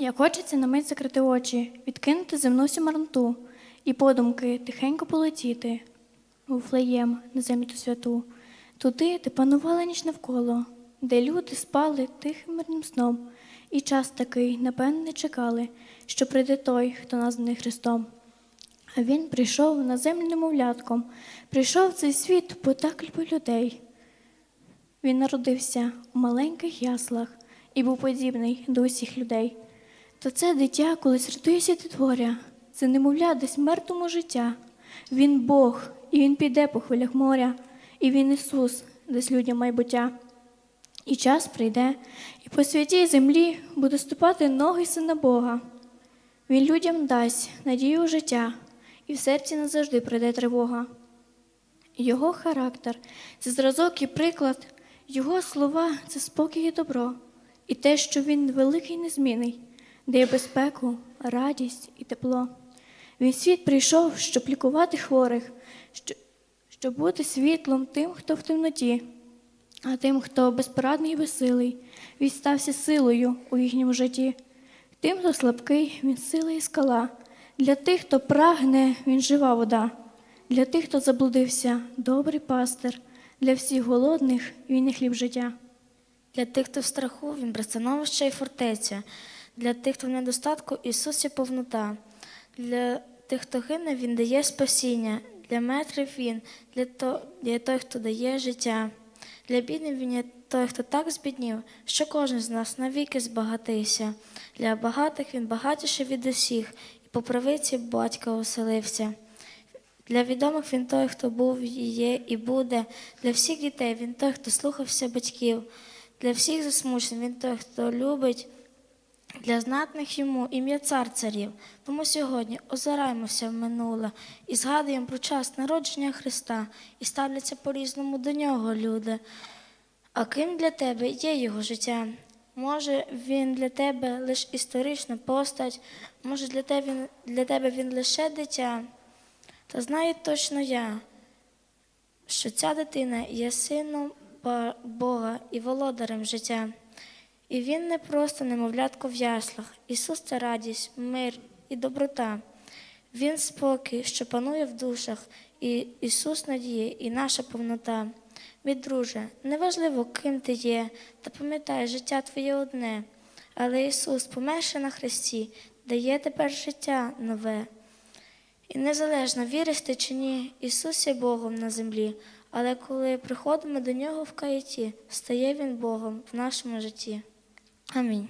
Як хочеться на мить закрити очі, відкинути земну сімарноту і подумки тихенько полетіти у флеєм на землю ту святу, туди, де панувала ніч навколо, де люди спали тихим мирним сном, і час такий, напевне, не чекали, що прийде той, хто названий Христом. А він прийшов на землю немовлятком, прийшов в цей світ, бо так любив людей. Він народився у маленьких яслах і був подібний до усіх людей. Та це дитя колись рятується від творя, це немовля десь мертвому життя. Він Бог, і він піде по хвилях моря, і він Ісус, дасть людям майбуття. І час прийде, і по святій землі буде ступати ноги сина Бога. Він людям дасть надію життя, і в серці назавжди прийде тривога. Його характер це зразок і приклад, його слова це спокій і добро, і те, що він великий незмінний, дає безпеку, радість і тепло. Він світ прийшов, щоб лікувати хворих, щоб, бути світлом тим, хто в темноті, а тим, хто безпорадний і безсилий, він стався силою у їхньому житті. Тим, хто слабкий, він сила і скала. Для тих, хто прагне, він жива вода. Для тих, хто заблудився, добрий пастир. Для всіх голодних він і хліб життя. Для тих, хто в страху, він пристановище і фортеця. Для тих, хто в недостатку, Ісус є повнота. Для тих, хто гине, Він дає спасіння. Для метрів Він, для, то, для той, хто дає життя. Для бідних Він є той, хто так збіднів, що кожен з нас навіки збагатився. Для багатих Він багатіший від усіх, і по правиці батька оселився. Для відомих він той, хто був, є і буде. Для всіх дітей він той, хто слухався батьків. Для всіх засмучених він той, хто любить. Для знатних йому ім'я цар царів. Тому сьогодні озираємося в минуле і згадуємо про час народження Христа і ставляться по-різному до нього люди. А ким для тебе є його життя? Може, він для тебе лише історична постать, може, для тебе, для тебе він лише дитя. Та знаю точно я, що ця дитина є сином Бога і володарем життя. І він не просто немовлятко в яслах. Ісус це радість, мир і доброта. Він спокій, що панує в душах, і Ісус надія, і наша повнота. Мій друже, неважливо, ким ти є, та пам'ятай, життя твоє одне, але Ісус, померши на Христі, дає тепер життя нове. І незалежно віриш ти чи ні, Ісус є Богом на землі, але коли приходимо до Нього в каяті, стає Він Богом в нашому житті. Амінь.